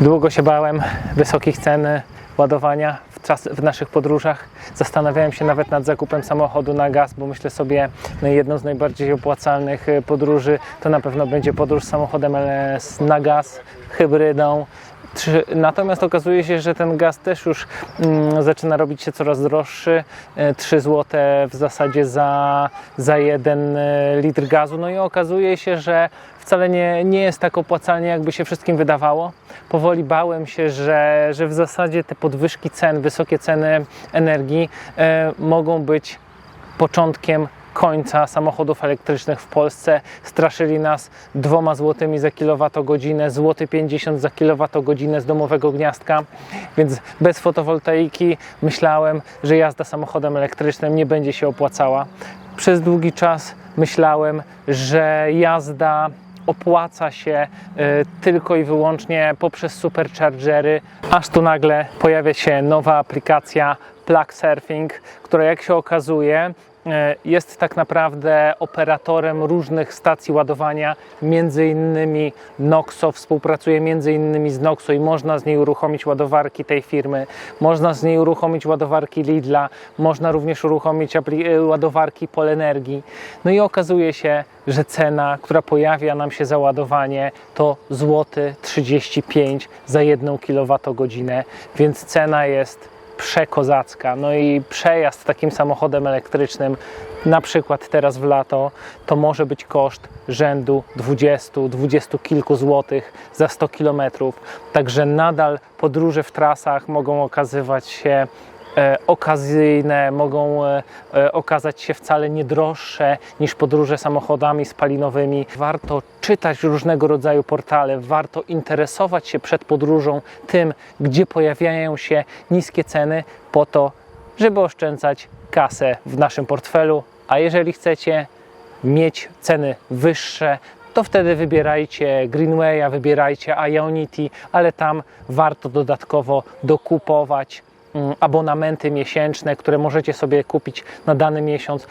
Długo się bałem wysokich cen ładowania w, czas, w naszych podróżach. Zastanawiałem się nawet nad zakupem samochodu na gaz, bo myślę sobie, no jedną z najbardziej opłacalnych e, podróży to na pewno będzie podróż samochodem LS na gaz, hybrydą. Natomiast okazuje się, że ten gaz też już mm, zaczyna robić się coraz droższy. E, 3 zł w zasadzie za, za jeden e, litr gazu. No i okazuje się, że wcale nie, nie jest tak opłacalnie, jakby się wszystkim wydawało. Powoli bałem się, że, że w zasadzie te podwyżki cen, wysokie ceny energii e, mogą być początkiem końca samochodów elektrycznych w Polsce. Straszyli nas dwoma złotymi za kilowatogodzinę, złoty 50 za kilowatogodzinę z domowego gniazdka, więc bez fotowoltaiki myślałem, że jazda samochodem elektrycznym nie będzie się opłacała. Przez długi czas myślałem, że jazda opłaca się y, tylko i wyłącznie poprzez superchargery, aż tu nagle pojawia się nowa aplikacja Plug Surfing, która jak się okazuje jest tak naprawdę operatorem różnych stacji ładowania, między innymi Noxo, współpracuje między innymi z Noxo i można z niej uruchomić ładowarki tej firmy, można z niej uruchomić ładowarki Lidla, można również uruchomić e, ładowarki Polenergii. No i okazuje się, że cena, która pojawia nam się za ładowanie to złoty 35 za 1 kWh, więc cena jest przekozacka. No i przejazd takim samochodem elektrycznym, na przykład teraz w lato, to może być koszt rzędu 20, 20 kilku złotych za 100 kilometrów. Także nadal podróże w trasach mogą okazywać się okazyjne, mogą e, e, okazać się wcale nie droższe niż podróże samochodami spalinowymi. Warto czytać różnego rodzaju portale, warto interesować się przed podróżą tym, gdzie pojawiają się niskie ceny, po to, żeby oszczędzać kasę w naszym portfelu. A jeżeli chcecie mieć ceny wyższe, to wtedy wybierajcie Greenwaya, wybierajcie Ionity, ale tam warto dodatkowo dokupować abonamenty miesięczne, które możecie sobie kupić na dany miesiąc,